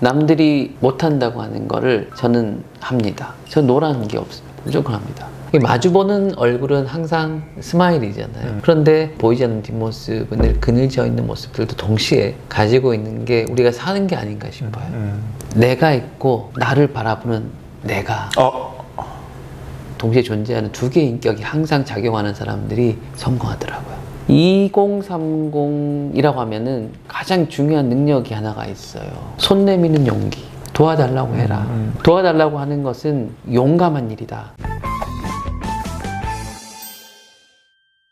남들이 못한다고 하는 거를 저는 합니다. 저 노라는 게 없습니다. 무조건 합니다. 마주보는 얼굴은 항상 스마일이잖아요. 그런데 보이지 않는 뒷모습은 늘 그늘져 있는 모습들도 동시에 가지고 있는 게 우리가 사는 게 아닌가 싶어요. 음. 내가 있고 나를 바라보는 내가 어, 동시에 존재하는 두 개의 인격이 항상 작용하는 사람들이 성공하더라고요. 2030이라고 하면은 가장 중요한 능력이 하나가 있어요. 손 내미는 용기. 도와달라고 해라. 음, 도와달라고 하는 것은 용감한 일이다.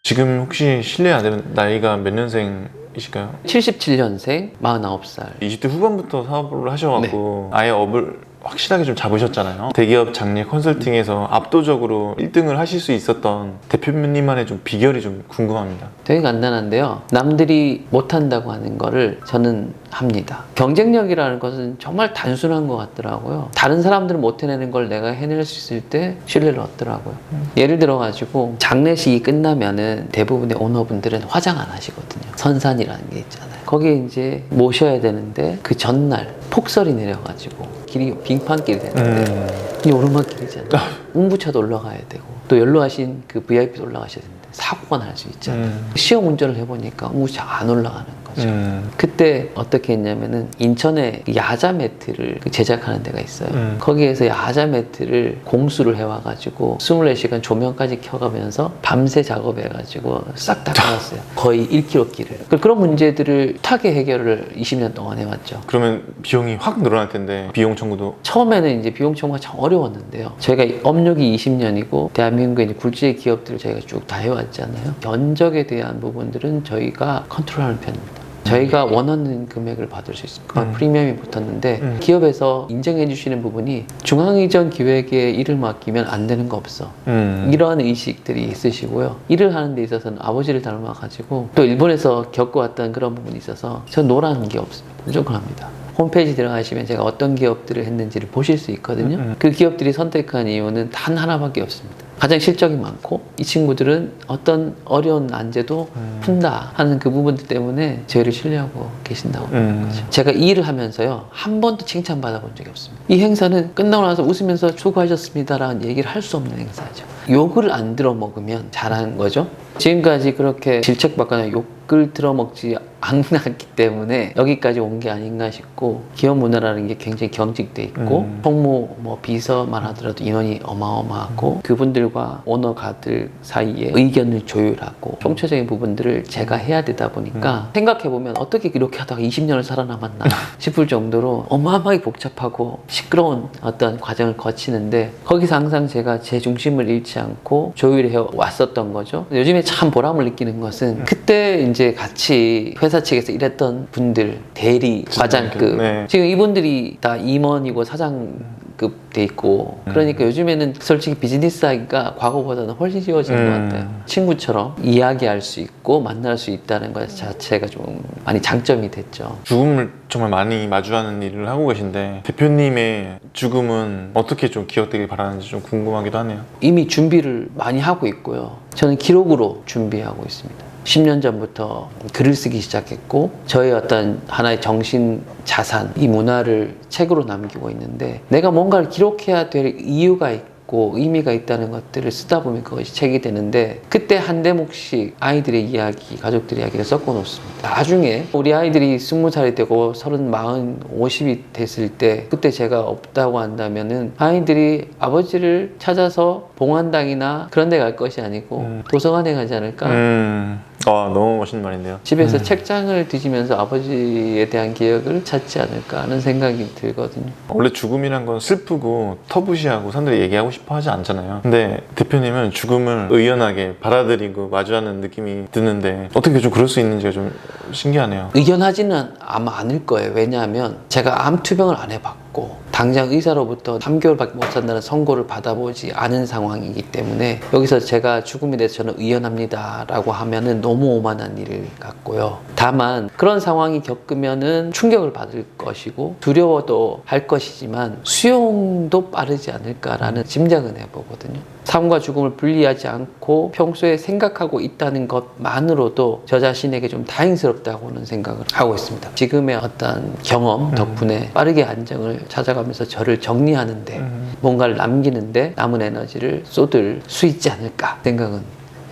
지금 혹시 실례 안 되는 나이가 몇 년생 이실까요? 77년생, 49살. 20대 후반부터 사업을 하셔갖고 아예 업을 확실하게 좀 잡으셨잖아요. 대기업 장례 컨설팅에서 압도적으로 1등을 하실 수 있었던 대표님만의 좀 비결이 좀 궁금합니다. 되게 간단한데요. 남들이 못한다고 하는 거를 저는 합니다. 경쟁력이라는 것은 정말 단순한 것 같더라고요. 다른 사람들은 못 해내는 걸 내가 해낼 수 있을 때 신뢰를 얻더라고요. 예를 들어가지고 장례식이 끝나면은 대부분의 오너분들은 화장 안 하시거든요. 선산이라는 게 있잖아요. 거기에 이제 모셔야 되는데 그 전날 폭설이 내려가지고 길이 빙판길이 되는데 음. 이 오르막길이잖아요. 운부차도 올라가야 되고 또 연로하신 그 VIP도 올라가셔야 되는데 사고가 날 수 있잖아요. 음. 시험 운전을 해보니까 운부차 안 올라가는 거죠. 음. 그때 어떻게 했냐면은 인천에 야자 매트를 그 제작하는 데가 있어요. 음. 거기에서 야자 매트를 공수를 해와가지고 24시간 조명까지 켜가면서 밤새 작업해가지고 싹 다 깔았어요. 거의 1km 길을. 그- 그런 문제들을 타게 해결을 20년 동안 해왔죠. 그러면 비용이 확 늘어날 텐데 비용 청구도 처음에는 이제 비용 청구가 참 어려웠는데요. 저희가 업력이 20년이고 대한민국의 굴지의 기업들을 저희가 쭉 다 해왔잖아요. 견적에 대한 부분들은 저희가 컨트롤하는 편입니다. 저희가 원하는 금액을 받을 수 있습니다. 음. 프리미엄이 붙었는데 음. 기업에서 인정해 주시는 부분이 중앙이전 기획에 일을 맡기면 안 되는 거 없어. 음. 이러한 의식들이 있으시고요. 일을 하는 데 있어서는 아버지를 닮아가지고 또 일본에서 겪어왔던 그런 부분이 있어서 전 노라는 게 없습니다. 무조건 합니다. 홈페이지 들어가시면 제가 어떤 기업들을 했는지를 보실 수 있거든요. 음, 음. 그 기업들이 선택한 이유는 단 하나밖에 없습니다. 가장 실적이 많고 이 친구들은 어떤 어려운 난제도 음. 푼다 하는 그 부분들 때문에 저희를 신뢰하고 계신다고 음. 제가 이 일을 하면서요 한 번도 칭찬 받아 본 적이 없습니다 이 행사는 끝나고 나서 웃으면서 수고하셨습니다라는 얘기를 할 수 없는 행사죠 욕을 안 들어 먹으면 잘하는 거죠. 지금까지 그렇게 질책받거나 욕을 들어 먹지 않았기 때문에 여기까지 온 게 아닌가 싶고 기업 문화라는 게 굉장히 경직돼 있고 음. 총무 뭐 비서만 하더라도 인원이 어마어마하고 그분들과 오너가들 사이에 의견을 조율하고 총체적인 부분들을 제가 해야 되다 보니까 생각해 보면 어떻게 이렇게 하다가 20년을 살아남았나 싶을 정도로 어마어마하게 복잡하고 시끄러운 어떤 과정을 거치는데 거기서 항상 제가 제 중심을 잃지 않고 조율해 왔었던 거죠. 요즘에 참 보람을 느끼는 것은 그때 이제 같이 회사 측에서 일했던 분들 대리 과장급 네. 지금 이분들이 다 임원이고 사장 급 돼 있고 그러니까 요즘에는 솔직히 비즈니스 하기가 과거보다는 훨씬 쉬워진 것 음. 같아요. 친구처럼 이야기할 수 있고 만날 수 있다는 것 자체가 좀 많이 장점이 됐죠. 죽음을 정말 많이 마주하는 일을 하고 계신데 대표님의 죽음은 어떻게 좀 기억되길 바라는지 좀 궁금하기도 하네요. 이미 준비를 많이 하고 있고요. 저는 기록으로 준비하고 있습니다 10년 전부터 글을 쓰기 시작했고 저의 어떤 하나의 정신 자산 이 문화를 책으로 남기고 있는데 내가 뭔가를 기록해야 될 이유가 있고 의미가 있다는 것들을 쓰다 보면 그것이 책이 되는데 그때 한 대목씩 아이들의 이야기, 가족들의 이야기를 섞어 놓습니다. 나중에 우리 아이들이 스무 살이 되고 서른, 마흔, 오십이 됐을 때 그때 제가 없다고 한다면은 아이들이 아버지를 찾아서 봉안당이나 그런 데 갈 것이 아니고 음. 도서관에 가지 않을까? 음, 아 너무 멋있는 말인데요. 집에서 음. 책장을 뒤지면서 아버지에 대한 기억을 찾지 않을까 하는 생각이 들거든요. 원래 죽음이란 건 슬프고 터부시하고 사람들이 얘기하고 싶어 하지 않잖아요. 근데 대표님은 죽음을 의연하게 받아들이고 마주하는 느낌이 드는데 어떻게 좀 그럴 수 있는지가 좀 신기하네요. 의견하지는 아마 않을 거예요. 왜냐하면 제가 암 투병을 안 해봤고 당장 의사로부터 3개월밖에 못 산다는 선고를 받아보지 않은 상황이기 때문에 여기서 제가 죽음에 대해서 저는 의연합니다 라고 하면은 너무 오만한 일 같고요. 다만 그런 상황이 겪으면은 충격을 받을 것이고 두려워도 할 것이지만 수용도 빠르지 않을까라는 짐작은 해보거든요. 삶과 죽음을 분리하지 않고 평소에 생각하고 있다는 것만으로도 저 자신에게 좀 다행스럽다고는 생각을 하고 있습니다. 지금의 어떤 경험 덕분에 빠르게 안정을 찾아가면서 저를 정리하는데 뭔가를 남기는데 남은 에너지를 쏟을 수 있지 않을까 생각은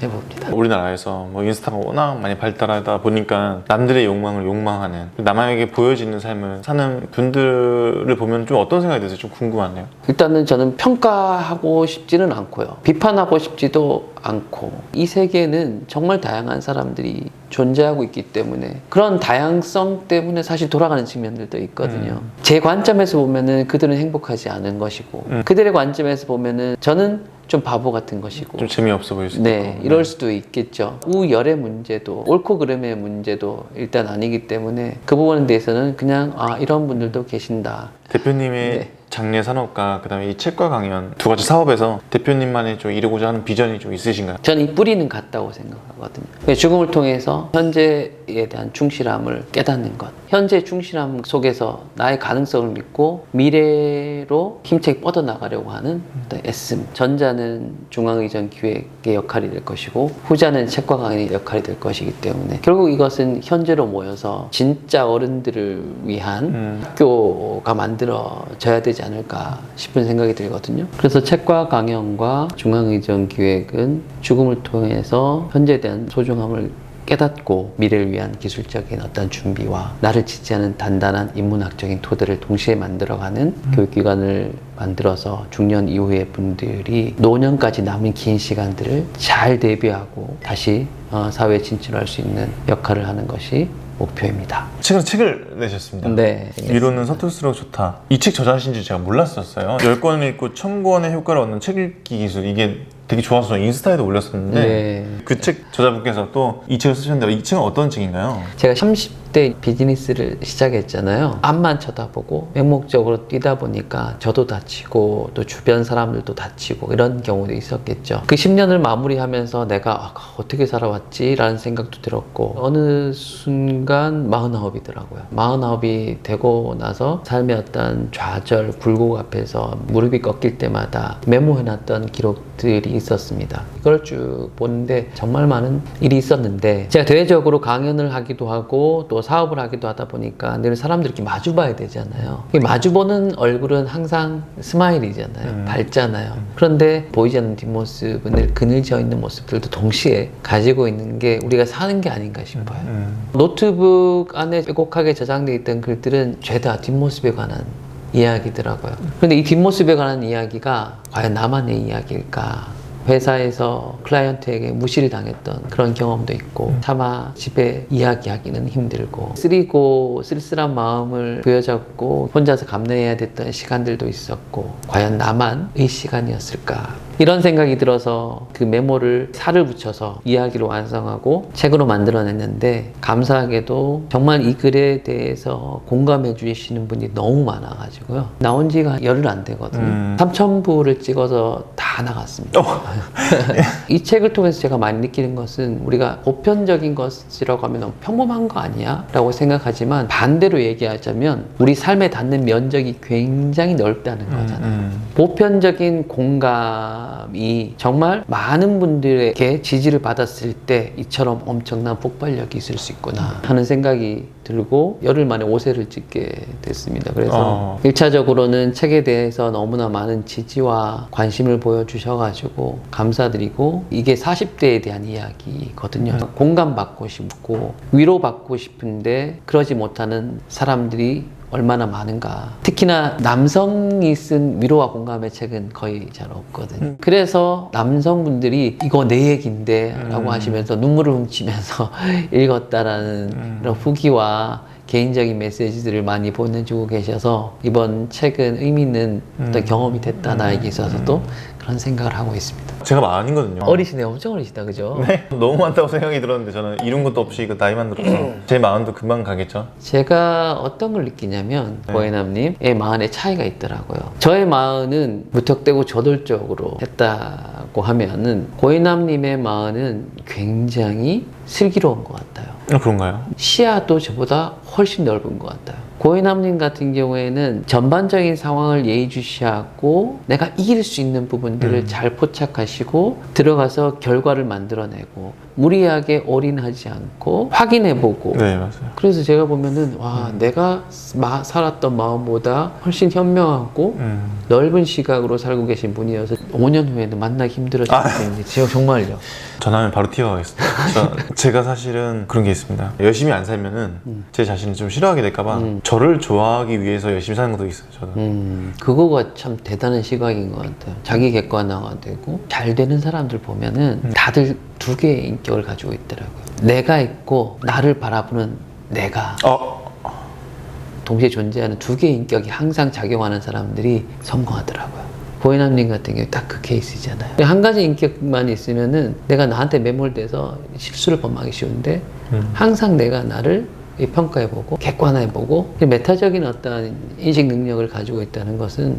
해봅니다. 우리나라에서 뭐 인스타가 워낙 많이 발달하다 보니까 남들의 욕망을 욕망하는 남에게 보여지는 삶을 사는 분들을 보면 좀 어떤 생각이 드세요? 좀 궁금하네요. 일단은 저는 평가하고 싶지는 않고요. 비판하고 싶지도 않고 이 세계는 정말 다양한 사람들이 존재하고 있기 때문에 그런 다양성 때문에 사실 돌아가는 측면들도 있거든요. 제 관점에서 보면은 그들은 행복하지 않은 것이고 음. 그들의 관점에서 보면은 저는 좀 바보 같은 것이고 좀 재미없어 보일 수도 네, 있고. 이럴 수도 있겠죠. 우열의 문제도 옳고 그름의 문제도 일단 아니기 때문에 그 부분에 대해서는 그냥 아 이런 분들도 계신다. 대표님의 네. 장례 산업과 그다음에 이 책과 강연 두 가지 사업에서 대표님만의 좀 이루고자 하는 비전이 좀 있으신가요? 저는 이 뿌리는 같다고 생각하거든요. 죽음을 통해서 현재에 대한 충실함을 깨닫는 것. 현재 충실함 속에서 나의 가능성을 믿고 미래로 힘차게 뻗어나가려고 하는 애씀. 전자는 중앙의전 기획의 역할이 될 것이고 후자는 책과 강연의 역할이 될 것이기 때문에 결국 이것은 현재로 모여서 진짜 어른들을 위한 음. 학교가 만들어져야 되지 않을까 싶은 생각이 들거든요. 그래서 책과 강연과 중앙의전 기획은 죽음을 통해서 현재에 대한 소중함을 깨닫고 미래를 위한 기술적인 어떤 준비와 나를 지지하는 단단한 인문학적인 토대를 동시에 만들어가는 교육기관을 만들어서 중년 이후의 분들이 노년까지 남은 긴 시간들을 잘 대비하고 다시 어, 사회에 진출할 수 있는 역할을 하는 것이 목표입니다. 최근에 책을 내셨습니다. 네. 위로는 서툴수록 좋다. 이 책 저자신지 제가 몰랐었어요. 10권을 읽고 1000권의 효과를 얻는 책 읽기 기술. 이게 되게 좋아서 저 인스타에도 올렸었는데 네. 그 책 저자분께서 또 이 책을 쓰셨는데 이 책은 어떤 책인가요? 제가 30대 비즈니스를 시작했잖아요. 앞만 쳐다보고 맹목적으로 뛰다 보니까 저도 다치고 또 주변 사람들도 다치고 이런 경우도 있었겠죠. 그 10년을 마무리하면서 내가 아, 어떻게 살아왔지라는 생각도 들었고 어느 순간 49이더라고요. 49이 되고 나서 삶의 어떤 좌절, 굴곡 앞에서 무릎이 꺾일 때마다 메모해놨던 기록들이 있었습니다. 이걸 쭉 보는데 정말 많은 일이 있었는데 제가 대외적으로 강연을 하기도 하고 또 사업을 하기도 하다 보니까 늘 사람들 이렇게 마주 봐야 되잖아요. 이 마주보는 얼굴은 항상 스마일이잖아요. 음. 밝잖아요. 그런데 보이지 않는 뒷모습은 늘 그늘져 있는 모습들도 동시에 가지고 있는 게 우리가 사는 게 아닌가 싶어요. 음. 노트북 안에 빼곡하게 저장되어 있던 글들은 죄다 뒷모습에 관한 이야기더라고요. 그런데 이 뒷모습에 관한 이야기가 과연 나만의 이야기일까? 회사에서 클라이언트에게 무시를 당했던 그런 경험도 있고 차마 집에 이야기하기는 힘들고 쓰리고 쓸쓸한 마음을 부여잡고 혼자서 감내해야 됐던 시간들도 있었고 과연 나만 의 시간이었을까? 이런 생각이 들어서 그 메모를 살을 붙여서 이야기를 완성하고 책으로 만들어냈는데 감사하게도 정말 이 글에 대해서 공감해 주시는 분이 너무 많아가지고요. 나온 지가 열흘 안 되거든요. 음. 3천 부를 찍어서 다 나갔습니다. 어. 이 책을 통해서 제가 많이 느끼는 것은 우리가 보편적인 것이라고 하면 평범한 거 아니야? 라고 생각하지만 반대로 얘기하자면 우리 삶에 닿는 면적이 굉장히 넓다는 거잖아요. 음. 보편적인 공감이 정말 많은 분들에게 지지를 받았을 때 이처럼 엄청난 폭발력이 있을 수 있구나 하는 생각이 들고 열흘 만에 5세를 찍게 됐습니다. 그래서 어. 일차적으로는 책에 대해서 너무나 많은 지지와 관심을 보여주셔가지고 감사드리고 이게 40대에 대한 이야기거든요. 공감받고 싶고 위로받고 싶은데 그러지 못하는 사람들이 얼마나 많은가. 특히나 남성이 쓴 위로와 공감의 책은 거의 잘 없거든요. 그래서 남성분들이 이거 내 얘기인데 라고 음. 하시면서 눈물을 훔치면서 읽었다라는 음. 그런 후기와 개인적인 메시지들을 많이 보내주고 계셔서 이번 책은 의미 있는 어떤 음. 경험이 됐다 나에게 있어서도 그런 생각을 하고 있습니다. 제가 많이거든요. 어리시네, 엄청 어리시다, 그죠? 네, 너무 많다고 생각이 들었는데 저는 이룬 것도 없이 그 나이만 들어서 제 마음도 금방 가겠죠. 제가 어떤 걸 느끼냐면 네. 고혜남님의 마흔에 차이가 있더라고요. 저의 마흔은 무턱대고 저돌적으로 했다고 하면은 고혜남님의 마흔은 굉장히 슬기로운 것 같아요. 어, 그런가요? 시야도 저보다 훨씬 넓은 것 같아요. 고인함님 같은 경우에는 전반적인 상황을 예의주시하고 내가 이길 수 있는 부분들을 음. 잘 포착하시고 들어가서 결과를 만들어내고 무리하게 올인하지 않고 확인해보고 네 맞아요. 그래서 제가 보면은 와 내가 마- 살았던 마음보다 훨씬 현명하고 음. 넓은 시각으로 살고 계신 분이어서 5년 후에는 만나기 힘들어질 아. 텐데 제가 정말요. 전화면 바로 튀어가겠습니다. 저- 제가 사실은 그런 게 있습니다. 열심히 안 살면은 제 자신을 좀 싫어하게 될까봐 음. 저를 좋아하기 위해서 열심히 사는 것도 있어요. 저는. 음, 그거가 참 대단한 시각인 것 같아요. 자기 객관화가 되고 잘 되는 사람들 보면은 다들 두 개의 인격을 가지고 있더라고요. 내가 있고 나를 바라보는 내가 어, 동시에 존재하는 두 개의 인격이 항상 작용하는 사람들이 성공하더라고요. 고인함님 같은 경우 딱 그 케이스잖아요. 한 가지 인격만 있으면은 내가 나한테 매몰돼서 실수를 범하기 쉬운데 음. 항상 내가 나를 이 평가해보고 객관화해보고 메타적인 어떤 인식 능력을 가지고 있다는 것은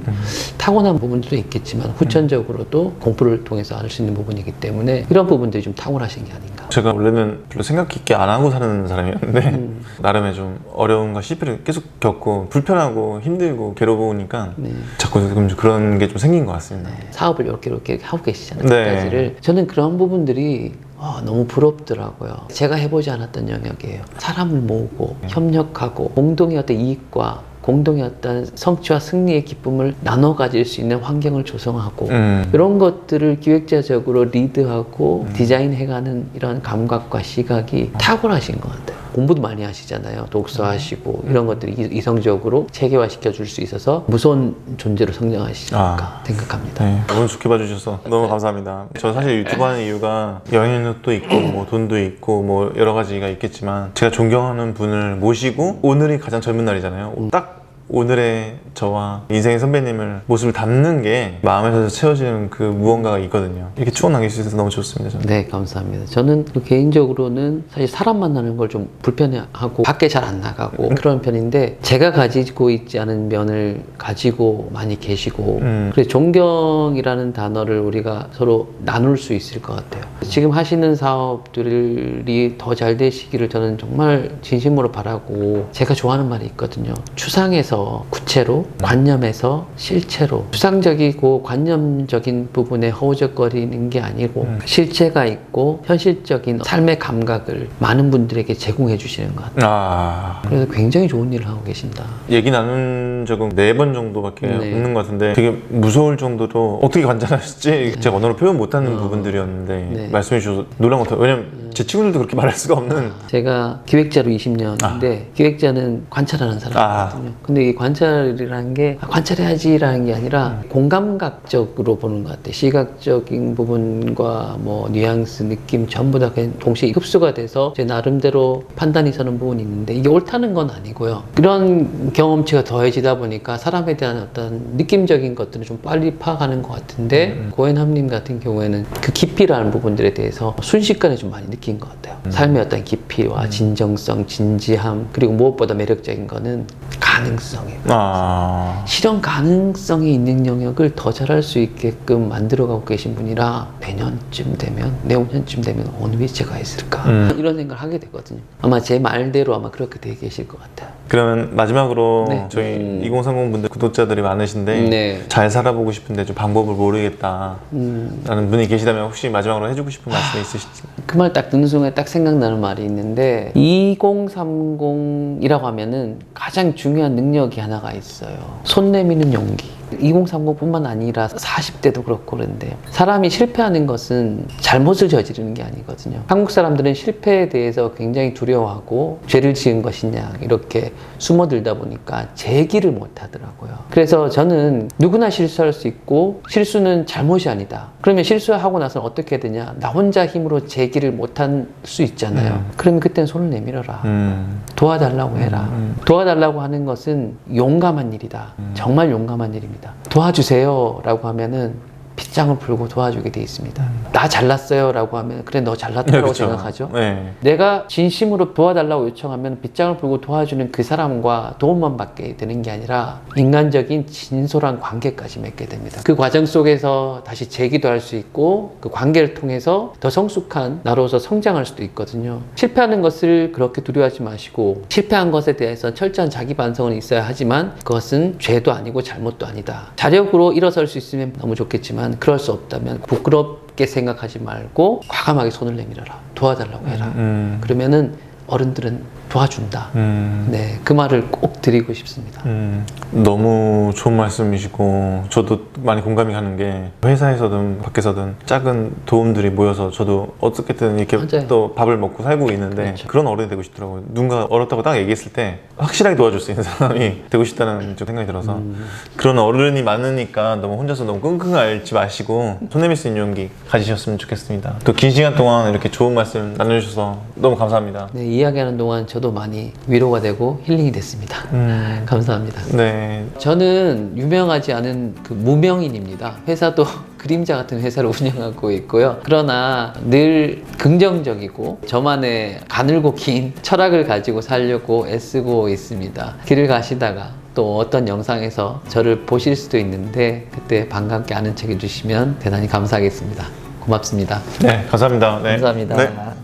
타고난 부분도 있겠지만 후천적으로도 공부를 통해서 알 수 있는 부분이기 때문에 이런 부분들이 좀 탁월하신 게 아닌가. 제가 원래는 별로 생각 깊게 안 하고 사는 사람이었는데 음. 나름의 좀 어려움과 실패를 계속 겪고 불편하고 힘들고 괴로우니까 네. 자꾸 좀 그런 게 좀 생긴 것 같습니다. 사업을 이렇게 이렇게 하고 계시잖아요. 네. 까지를 저는 그런 부분들이 아, 너무 부럽더라고요. 제가 해보지 않았던 영역이에요. 사람을 모으고 협력하고 공동의 어떤 이익과 공동의 어떤 성취와 승리의 기쁨을 나눠 가질 수 있는 환경을 조성하고 음. 이런 것들을 기획자적으로 리드하고 디자인해가는 이런 감각과 시각이 탁월하신 것 같아요. 공부도 많이 하시잖아요. 독서하시고 이런 것들이 이- 이성적으로 체계화 시켜 줄 수 있어서 무서운 존재로 성장하시니까 아. 생각합니다. 네, 오늘 좋게 봐주셔서 너무 감사합니다. 저 사실 유튜브 하는 이유가 영향력도 있고 뭐 돈도 있고 뭐 여러 가지가 있겠지만 제가 존경하는 분을 모시고 오늘이 가장 젊은 날이잖아요. 딱 오늘의 저와 인생의 선배님을 모습을 담는 게 마음에서 채워지는 그 무언가가 있거든요. 이렇게 추억 남길 수 있어서 너무 좋습니다. 저는. 네, 감사합니다. 저는 그 개인적으로는 사실 사람 만나는 걸 좀 불편해하고 밖에 잘 안 나가고 그런 편인데 제가 가지고 있지 않은 면을 가지고 많이 계시고 음. 그래서 존경이라는 단어를 우리가 서로 나눌 수 있을 것 같아요. 지금 하시는 사업들이 더 잘 되시기를 저는 정말 진심으로 바라고 제가 좋아하는 말이 있거든요. 추상에서 구체로, 관념에서 실체로 추상적이고 관념적인 부분에 허우적거리는 게 아니고 실체가 있고 현실적인 삶의 감각을 많은 분들에게 제공해 주시는 것 같아요. 아 그래서 굉장히 좋은 일을 하고 계신다. 얘기 나눈 적은 네 번 정도밖에 네. 없는 것 같은데 되게 무서울 정도로 어떻게 관찰하실지 제가 언어로 표현 못하는 부분들이었는데 네. 말씀해 주셔서 놀란 것 같아요. 왜냐면 제 친구들도 그렇게 말할 수가 없는 제가 기획자로 20년인데 기획자는 관찰하는 사람이거든요. 근데 이 관찰이라는 게 아, 관찰해야지라는 게 아니라 공감각적으로 보는 것 같아요. 시각적인 부분과 뭐 뉘앙스, 느낌 전부 다 그냥 동시에 흡수가 돼서 제 나름대로 판단이 서는 부분이 있는데 이게 옳다는 건 아니고요. 이런 경험치가 더해지다 보니까 사람에 대한 어떤 느낌적인 것들을 좀 빨리 파악하는 것 같은데 고엔함님 같은 경우에는 그 깊이라는 부분들에 대해서 순식간에 좀 많이 느낀 것 같아요. 삶의 어떤 깊이와 진정성, 진지함 그리고 무엇보다 매력적인 거는 가능성이에요. 아 실현 가능성이 있는 영역을 더 잘할 수 있게끔 만들어가고 계신 분이라 내년쯤 되면 내후년쯤 되면 어느 위치에 가 있을까 음. 이런 생각을 하게 되거든요. 아마 제 말대로 아마 그렇게 되 계실 것 같아요. 그러면 마지막으로 네. 저희 음. 2030 분들 구독자들이 많으신데 네. 잘 살아보고 싶은데 좀 방법을 모르겠다 음. 라는 분이 계시다면 혹시 마지막으로 해주고 싶은 말씀 있으실지 그 말 딱 순간에 딱 생각나는 말이 있는데 2030이라고 하면은 가장 중요한 능력이 하나가 있어요. 손 내미는 용기. 2030뿐만 아니라 40대도 그렇고 그런데 사람이 실패하는 것은 잘못을 저지르는 게 아니거든요. 한국 사람들은 실패에 대해서 굉장히 두려워하고 죄를 지은 것이냐 이렇게 숨어들다 보니까 재기를 못 하더라고요. 그래서 저는 누구나 실수할 수 있고 실수는 잘못이 아니다. 그러면 실수하고 나서는 어떻게 되냐? 나 혼자 힘으로 재기를 못할 수 있잖아요. 그러면 그땐 손을 내밀어라. 음. 도와달라고 해라. 도와달라고 하는 것은 용감한 일이다. 정말 용감한 일입니다. 도와주세요. 라고 하면은 빗장을 풀고 도와주게 돼 있습니다. 나 잘났어요라고 하면 그래 너 잘났다고 네, 그쵸. 생각하죠. 네. 내가 진심으로 도와달라고 요청하면 빗장을 풀고 도와주는 그 사람과 도움만 받게 되는 게 아니라 인간적인 진솔한 관계까지 맺게 됩니다. 그 과정 속에서 다시 재기도 할 수 있고 그 관계를 통해서 더 성숙한 나로서 성장할 수도 있거든요. 실패하는 것을 그렇게 두려워하지 마시고 실패한 것에 대해서 철저한 자기 반성은 있어야 하지만 그것은 죄도 아니고 잘못도 아니다. 자력으로 일어설 수 있으면 너무 좋겠 지만 그럴 수 없다면 부끄럽게 생각하지 말고 과감하게 손을 내밀어라. 도와달라고 해라. 음. 그러면은 어른들은 도와준다. 음. 네, 그 말을 꼭 드리고 싶습니다. 음, 너무 좋은 말씀이시고 저도 많이 공감이 가는 게 회사에서든 밖에서든 작은 도움들이 모여서 저도 어떻게든 이렇게 맞아요. 또 밥을 먹고 살고 있는데 그렇죠. 그런 어른이 되고 싶더라고요. 누군가 어렵다고 딱 얘기했을 때 확실하게 도와줄 수 있는 사람이 되고 싶다는 좀 생각이 들어서 음. 그런 어른이 많으니까 너무 혼자서 너무 끙끙 앓지 마시고 손 내밀 수 있는 용기 가지셨으면 좋겠습니다. 또 긴 시간 동안 이렇게 좋은 말씀 나눠주셔서 너무 감사합니다. 네, 이야기하는 동안 저도 많이 위로가 되고 힐링이 됐습니다. 음, 감사합니다. 네, 저는 유명하지 않은 그 무명인입니다. 회사도 그림자 같은 회사를 운영하고 있고요. 그러나 늘 긍정적이고 저만의 가늘고 긴 철학을 가지고 살려고 애쓰고 있습니다. 길을 가시다가 또 어떤 영상에서 저를 보실 수도 있는데 그때 반갑게 아는 척 해주시면 대단히 감사하겠습니다. 고맙습니다. 네, 감사합니다. 네. 감사합니다. 네.